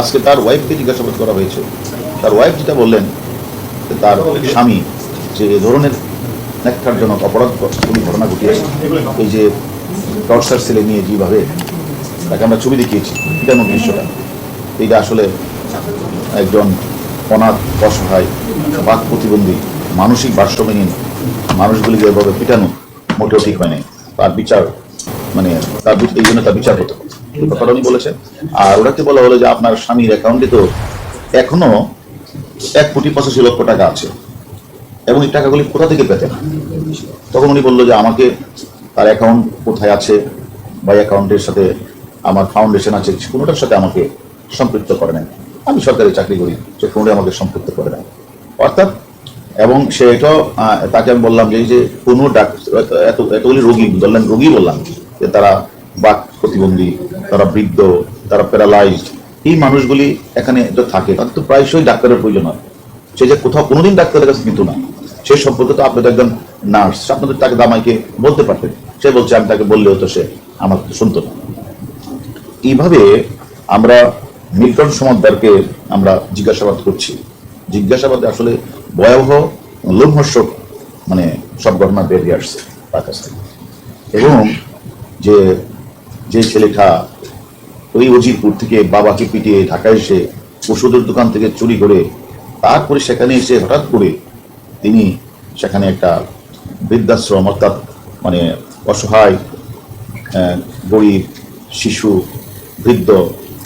আজকে তার ওয়াইফকে জিজ্ঞাসাবাদ করা হয়েছে। তার ওয়াইফ যেটা বললেন তার স্বামী যে এ ধরনের ন্যাক্কারজনক অপরাধ কোনো ঘটনা ঘটিয়েছে, এই যে টর্চার ছেলে নিয়ে যেভাবে তাকে আমরা ছবি দেখিয়েছি নতুন দৃশ্যটা। এইটা আসলে একজন অনাথ, অসহায়, বাক প্রতিবন্ধী, মানসিক ভারসাম্যহীন মানুষগুলিকে এভাবে পিটানো মোটেও ঠিক হয় নাই তার বিচার মানে তার এই জন্য তার বিচার হতো। কথাটা বলেছেন। আর ওনাকে বলা হলো যে আপনার স্বামীর অ্যাকাউন্টে তো এখনও এক কোটি পঁচাশি লক্ষ টাকা আছে। এবং এই টাকাগুলি কোথা থেকে পেতেন? তখন উনি বলল যে আমাকে তার অ্যাকাউন্ট কোথায় আছে বা অ্যাকাউন্টের সাথে আমার ফাউন্ডেশন আছে, কোনোটার সাথে আমাকে সম্পৃক্ত করে নেন আমি সরকারি চাকরি করি, সে কোনোটাই আমাকে সম্পৃক্ত করে নেন অর্থাৎ, এবং সে এটাও তাকে আমি বললাম যে এই যে কোনো ডাক্তার এত, এতগুলি রোগী বললেন রোগী বললাম যে তারা বাক প্রতিবন্ধী বৃদ্ধ, তারা প্যারালাইজড এই মানুষগুলি এখানে যে থাকে। তাদের তো প্রায়শই ডাক্তারের প্রয়োজন হয়। সে যে কোথাও কোনোদিন ডাক্তারের কাছে কিন্তু না। সে সম্পর্কে তো আপনি তো একজন নার্স আপনাদের তাকে দামাইকে বলতে পারতেন। সে বলছে, আমি তাকে বললেও তো সে আমার তো শুনতো না। এইভাবে আমরা মিল্টন সমাদদারকে আমরা জিজ্ঞাসাবাদ করছি। জিজ্ঞাসাবাদে আসলে ভয়াবহ, লোমহর্ষক মানে সব ঘটনা বেরিয়ে আসছে তার কাছ থেকে। এবং যে যে ছেলেটা ওই অজিরপুর থেকে বাবাকে পিটিয়ে ঢাকায় এসে ওষুধের দোকান থেকে চুরি করে তারপরে সেখানে এসে হঠাৎ করে তিনি সেখানে একটা বৃদ্ধাশ্রম অর্থাৎ মানে অসহায় গরিব, শিশু, বৃদ্ধ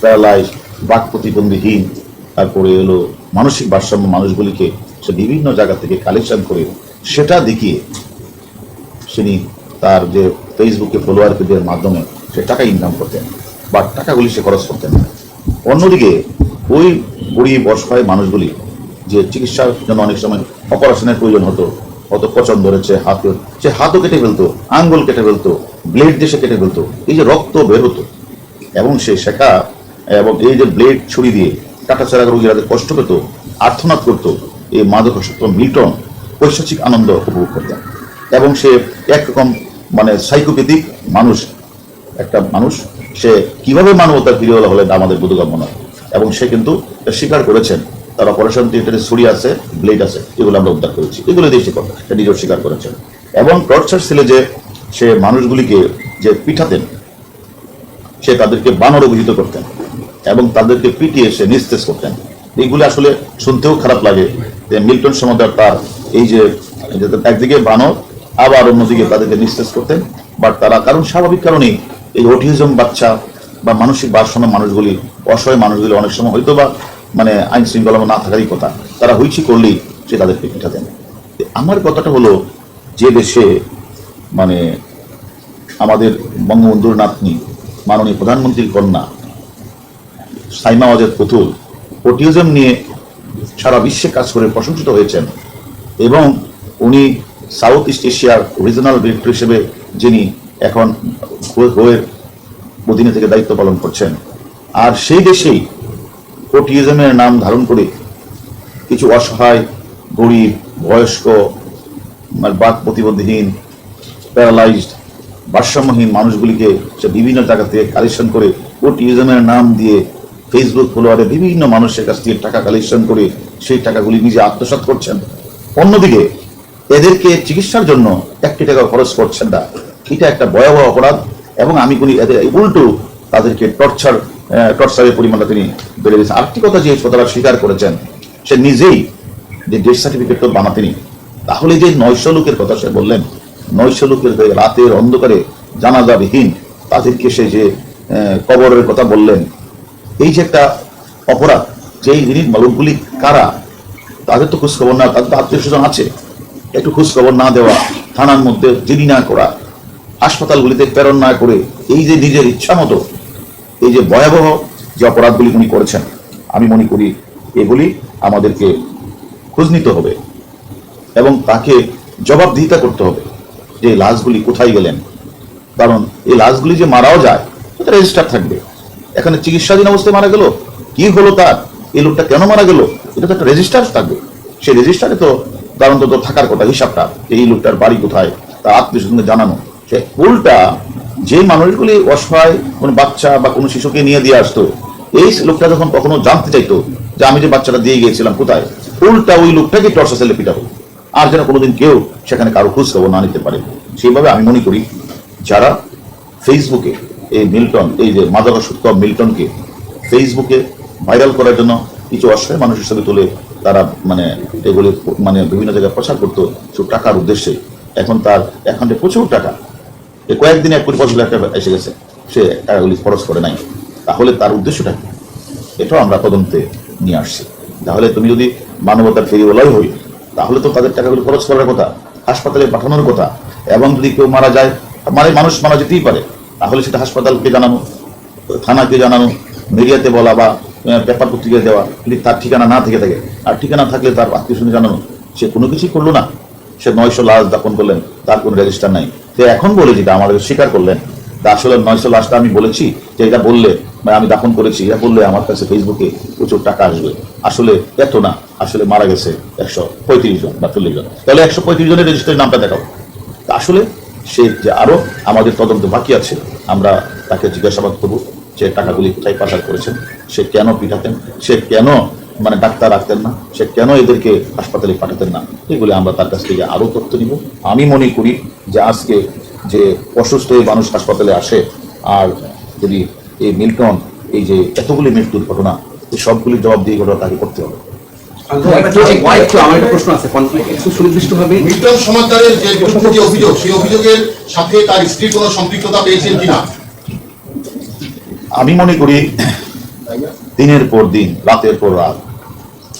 প্যারালাইজ বাক প্রতিবন্ধীহীন, তারপরে এলো মানসিক ভারসাম্য মানুষগুলিকে সে বিভিন্ন জায়গা থেকে কালেকশন করে সেটা দেখিয়ে তিনি তার যে ফেসবুকে ফলোয়ারদের মাধ্যমে সে টাকা ইনকাম করতেন। বা টাকাগুলি সে খরচ করতেন না। অন্যদিকে, ওই গরিব, অসহায় মানুষগুলি যে চিকিৎসার জন্য অনেক সময় অপারেশনের প্রয়োজন হতো অত পচন ধরেছে, হাতে সে হাতও কেটে ফেলতো, আঙ্গুল কেটে ফেলতো, ব্লেড সে কেটে ফেলতো, এই যে রক্ত বের হতো। এবং সে শেখা এবং এই যে ব্লেড ছুরি দিয়ে কাটা ছাড়া রোগীরা কষ্ট পেত আর্থনাদ করতো, এই মাদকাসক্ত মিল্টন পৈশাচিক আনন্দ উপভোগ করতেন। এবং সে একরকম মানে সাইকোপ্যাথিক মানুষ, একটা মানুষ সে কীভাবে মানবতার ফিরে হলে আমাদের বোধগম্য নয়। এবং সে কিন্তু স্বীকার করেছেন, তার অপারেশন থিয়েটারে ছুরি আছে, ব্লেড আছে, এগুলো আমরা উদ্ধার করেছি। এগুলো দিয়ে সে কথা সে নিজেও স্বীকার করেছেন। এবং টর্চার ছেলে যে সে মানুষগুলিকে যে পিঠাতেন, সে তাদেরকে বানর অভিহিত করতেন এবং তাদেরকে পিটিয়ে সে নিস্তেজ করতেন। এইগুলো আসলে শুনতেও খারাপ লাগে যে মিল্টন সমুদ্র তার এই যে যে একদিকে বানর, আবার অন্যদিকে তাদেরকে নিস্তেজ করতেন, বাট তারা কারণ স্বাভাবিক কারণেই এই অটিজম বাচ্চা বা মানসিক ভারসাম্য মানুষগুলি, অসহায় মানুষগুলি অনেক সময় হয়তো বা মানে আইন শৃঙ্খলা না থাকারই কথা। তারা হইচি করলেই সে তাদেরকে পিঠাতেন আমার কথাটা হলো, যে দেশে মানে আমাদের বঙ্গবন্ধুর নাতনি, মাননীয় প্রধানমন্ত্রীর কন্যা, সাইমা ওয়াজেদ পুতুল অটিজম নিয়ে সারা বিশ্বে কাজ করে প্রশংসিত হয়েছেন এবং উনি সাউথ ইস্ট এশিয়ার রিজনাল ডিরেক্টর হিসেবে যিনি এখন গোয়ের অধীনে থেকে দায়িত্ব পালন করছেন। আর সেই দেশেই অটিজমের নাম ধারণ করে কিছু অসহায়, গরিব, বয়স্ক মানে বাক প্রতিবন্ধীহীন প্যারালাইজড ভারসাম্যহীন মানুষগুলিকে সে বিভিন্ন জায়গা থেকে কালেকশন করে ওটিজমের নাম দিয়ে ফেসবুক ফলোয়ারে বিভিন্ন মানুষের কাছ থেকে টাকা কালেকশন করে সেই টাকাগুলি নিজে আত্মসাৎ করছেন। অন্যদিকে এদেরকে চিকিৎসার জন্য একটি টাকা খরচ করছেন না। এটা একটা ভয়াবহ অপরাধ, এবং আমি কোন উল্টো তাদেরকে টর্চার টর্চারের পরিমাণটা তিনি বেড়ে দিয়েছেন। আরেকটি কথা যে কথাটা স্বীকার করেছেন, সে নিজেই যে ডেথ সার্টিফিকেট তো বানাতেনি তাহলে যে নয়শো লোকের কথা সে বললেন, নয়শো লোকের যে রাতের অন্ধকারে জানাজাবিহীন তাদেরকে সে যে কবরের কথা বললেন, এই যে একটা অপরাধ যে এই জিনিস লোকগুলি কারা, তাদের তো খোঁজখবর না, তাদের তো আত্মীয় স্বজন আছে। একটু খোঁজখবর না দেওয়া, থানার মধ্যে জিডি না করা হাসপাতালগুলিতে প্রেরণ না করে এই যে নিজের ইচ্ছা মতো, এই যে ভয়াবহ যে অপরাধগুলি উনি করেছেন, আমি মনে করি এগুলি আমাদেরকে খোঁজ নিতে হবে এবং তাকে জবাবদিহিতা করতে হবে যে লাশগুলি কোথায় গেলেন। কারণ এই লাশগুলি যে মারাও যায় সেটা রেজিস্টার থাকবে। এখানে চিকিৎসাধীন অবস্থায় মারা গেল, কি হলো তার, এই লোকটা কেন মারা গেল, এটা তো একটা রেজিস্টার থাকবে। সেই রেজিস্টারে তো তার থাকার কথা, হিসাবটা এই লোকটার বাড়ি কোথায়, তার আত্মীয় স্বজনকে জানানো। সে যে মানুষগুলি অসহায়, কোনো বাচ্চা বা কোনো শিশুকে নিয়ে দিয়ে আসতো, এই লোকটা যখন কখনো জানতে চাইতো যে আমি যে বাচ্চাটা দিয়ে গিয়েছিলাম কোথায়? উল্টা ওই লোকটাকে টর্চা সেলে পিটাবো। আর যেন কোনোদিন কেউ সেখানে কারও খোঁজ খবর না নিতে পারে। সেইভাবে আমি মনে করি, যারা ফেসবুকে এই মিল্টন, এই যে মাদার সূত্র মিল্টনকে ফেসবুকে ভাইরাল করার জন্য কিছু অসহায় মানুষ হিসেবে তুলে তারা মানে এগুলি মানে বিভিন্ন জায়গায় প্রচার করতো টাকার উদ্দেশ্যে। এখন তার অ্যাকাউন্টে প্রচুর টাকা। কয়েকদিনে এক কোটি পঁচিশ লাখ টাকা এসে গেছে, সে টাকাগুলি খরচ করে নাই। তাহলে তার উদ্দেশ্যটা কি? এটাও আমরা তদন্তে নিয়ে আসছি। তাহলে তুমি যদি মানবতার ফেরিওয়ালাই হই, তাহলে তো তাদের টাকাগুলি খরচ করার কথা, হাসপাতালে পাঠানোর কথা, এবং যদি কেউ মারা যায় মানে মানুষ মারা যেতেই পারে, তাহলে সেটা হাসপাতালকে জানানো, থানাকে জানানো, মিডিয়াতে বলা বা পেপার পত্রিকায় দেওয়া, যদি তার ঠিকানা না থেকে থাকে, আর ঠিকানা থাকলে তার আত্মীয় জানানো, সে কোনো কিছুই করল না। সে নয়শো লাশ দাপন করলেন, তার কোনো রেজিস্টার নাই। সে এখন বলে যেটা আমাদের স্বীকার করলেন। তা আসলে নয়শো লাশটা আমি বলেছি যে এটা বললে আমি দাপন করেছি, এটা বললে আমার কাছে ফেসবুকে প্রচুর টাকা আসবে। আসলে এত না, আসলে মারা গেছে একশো পঁয়ত্রিশ জন বা চল্লিশ জন। তাহলে একশো পঁয়ত্রিশ জনের রেজিস্টারের নামটা দেখাও। তা আসলে সে যে আরও আমাদের তদন্ত বাকি আছে, আমরা তাকে জিজ্ঞাসাবাদ করব যে টাকাগুলি কোথায় পাচার করেছেন, সে কেন পিঠাতেন সে কেন মানে ডাক্তার রাখতেন না সে কেন এদেরকে হাসপাতালে পাঠাতেন না? এগুলি আমরা তার কাছ থেকে আরও তথ্য নিব। আমি মনে করি যে আজকে যে অসুস্থ হয়ে মানুষ হাসপাতালে আসে আর যদি এই মিল্টন এই যে এতগুলি মৃত্যুর ঘটনা এই সবগুলি জবাব দিয়ে ঘটনা তাকে করতে হবে। একটু একটু আমার একটা প্রশ্ন আছে। একটু সুনির্দিষ্টভাবে মিল্টন সমাজদারের যে যে অভিযোগ সেই অভিযোগের সাথে তার স্ত্রী কোনো সম্পৃক্ততা পেয়েছেন কিনা? আমি মনে করি দিনের পর দিন রাতের পর রাত